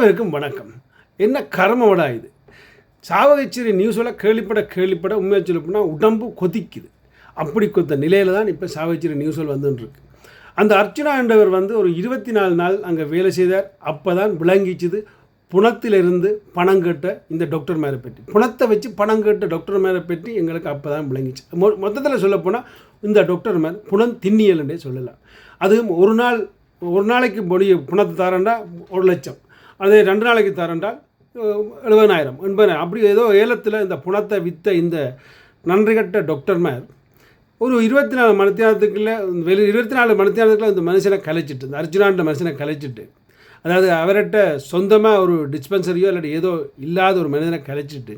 அனைவருக்கும் வணக்கம். என்ன கர்மவடா இது? சாவகச்சேரி நியூஸில் கேள்விப்பட கேள்விப்பட உண்மையை சொல்லப்போனால் உடம்பு கொதிக்குது. அப்படி கொத்த நிலையில் தான் இப்போ சாவகச்சேரி நியூஸில் வந்துட்டுருக்கு அந்த அர்ச்சனா என்றவர் வந்து ஒரு இருபத்தி நாலு நாள் அங்கே வேலை செய்தார். அப்போ தான் விளங்கிச்சுது. புணத்திலிருந்து பணம் கேட்ட இந்த டாக்டர் மேலே பற்றி புணத்தை வச்சு பணம் கேட்ட டாக்டர் மேலே பற்றி எங்களுக்கு அப்போ தான் விளங்கிச்சு. மொ மொத்தத்தில் சொல்லப்போனால் இந்த டாக்டர் மேலே புணம் திண்ணியல்ன்றே சொல்லலாம். அதுவும் ஒரு நாள் ஒரு நாளைக்கு பொடி புணத்தை தாரண்டா ஒரு லட்சம். அதே ரெண்டு நாளைக்கு தரண்டால் எழுபதாயிரம் எண்பதாயிரம். அப்படி ஏதோ ஏலத்தில் இந்த புணத்தை விற்ற இந்த நன்றி கட்ட டாக்டர்மார் ஒரு இருபத்தி நாலு மணித்தியானத்துக்குள்ள வெளி இருபத்தி நாலு மணித்தியானத்துக்குள்ள இந்த மனுஷனை கலைச்சிட்டு இந்த அர்ஜுனான்ற மனுஷனை கலைச்சிட்டு அதாவது அவர்கிட்ட சொந்தமாக ஒரு டிஸ்பென்சரியோ இல்லாட்டி ஏதோ இல்லாத ஒரு மனிதனை கலைச்சிட்டு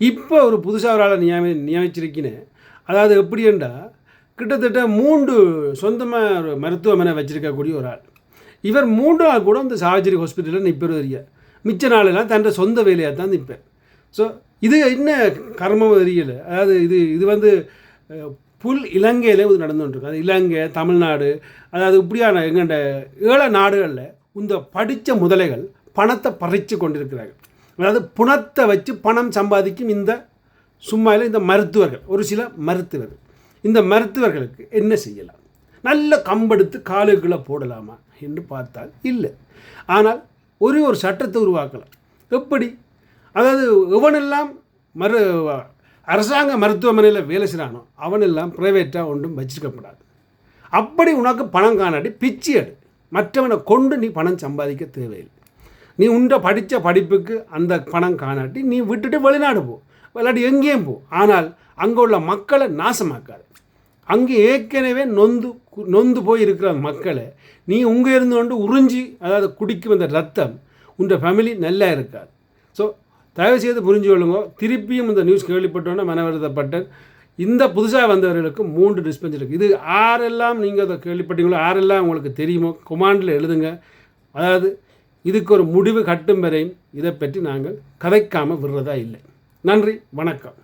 இப்போ ஒரு புதுசாக ஒரு ஆளை நியமி நியமிச்சிருக்கினேன் அதாவது எப்படின்னா கிட்டத்தட்ட மூன்று சொந்தமாக ஒரு மருத்துவமனை வச்சுருக்கக்கூடிய ஒரு ஆள். இவர் மூன்று நாள் கூட இந்த சாவஜரி ஹாஸ்பிட்டலில் நிற்பது தெரிய. மிச்ச நாளெல்லாம் தன்னோட சொந்த வேலையாக தான் நிற்பேன் ஸோ இது என்ன கர்மம் தெரியல. அதாவது இது இது வந்து புல் இலங்கையிலே இது நடந்துகிட்ருக்கு அது இலங்கை தமிழ்நாடு அதாவது இப்படியான எங்கண்ட ஏழை நாடுகளில் இந்த படித்த முதலைகள் பணத்தை பறித்து கொண்டிருக்கிறார்கள். அதாவது புணத்தை வச்சு பணம் சம்பாதிக்கும் இந்த சும்மாயில் இந்த மருத்துவர்கள். ஒரு சில மருத்துவர்கள் இந்த மருத்துவர்களுக்கு என்ன செய்யலாம்? நல்ல கம்பெடுத்து காலுக்குள்ளே போடலாமா என்று பார்த்தால் இல்லை. ஆனால் ஒரே ஒரு சட்டத்தை உருவாக்கலாம். எப்படி? அதாவது எவனெல்லாம் மரு அரசாங்க மருத்துவமனையில் வேலை செய்கிறானோ அவனெல்லாம் ப்ரைவேட்டாக ஒன்றும் வச்சிருக்கக்கூடாது அப்படி உனக்கு பணம் காணாட்டி பிச்சு எடு. மற்றவனை கொண்டு நீ பணம் சம்பாதிக்க தேவையில்லை. நீ உண்ட படித்த படிப்புக்கு அந்த பணம் காணாட்டி நீ விட்டுட்டு வெளிநாடு போ. விளையாடி எங்கேயும் போ. ஆனால் அங்கே உள்ள மக்களை நாசமாக்காது. அங்கே ஏற்கனவே நொந்து நொந்து போய் இருக்கிற மக்களை. நீ உங்கே இருந்து கொண்டு உறிஞ்சி அதாவது குடிக்கும் அந்த ரத்தம் உங்கள் ஃபேமிலி நல்லா இருக்காது. ஸோ தயவுசெய்து புரிஞ்சு கொள்ளுங்க. திருப்பியும் இந்த நியூஸ் கேள்விப்பட்டோன்னே மனவருத்தப்பட்டேன். இந்த புதுசாக வந்தவர்களுக்கு மூன்று டிஸ்பென்சரி இருக்குது இது யாரெல்லாம் நீங்கள் அதை கேள்விப்பட்டீங்களோ யாரெல்லாம் உங்களுக்கு தெரியுமோ கொமாண்டில் எழுதுங்க. அதாவது இதுக்கு ஒரு முடிவு கட்டும் வரையும் இதை பற்றி நாங்கள் கதைக்காமல் விடுறதா இல்லை. நன்றி வணக்கம்.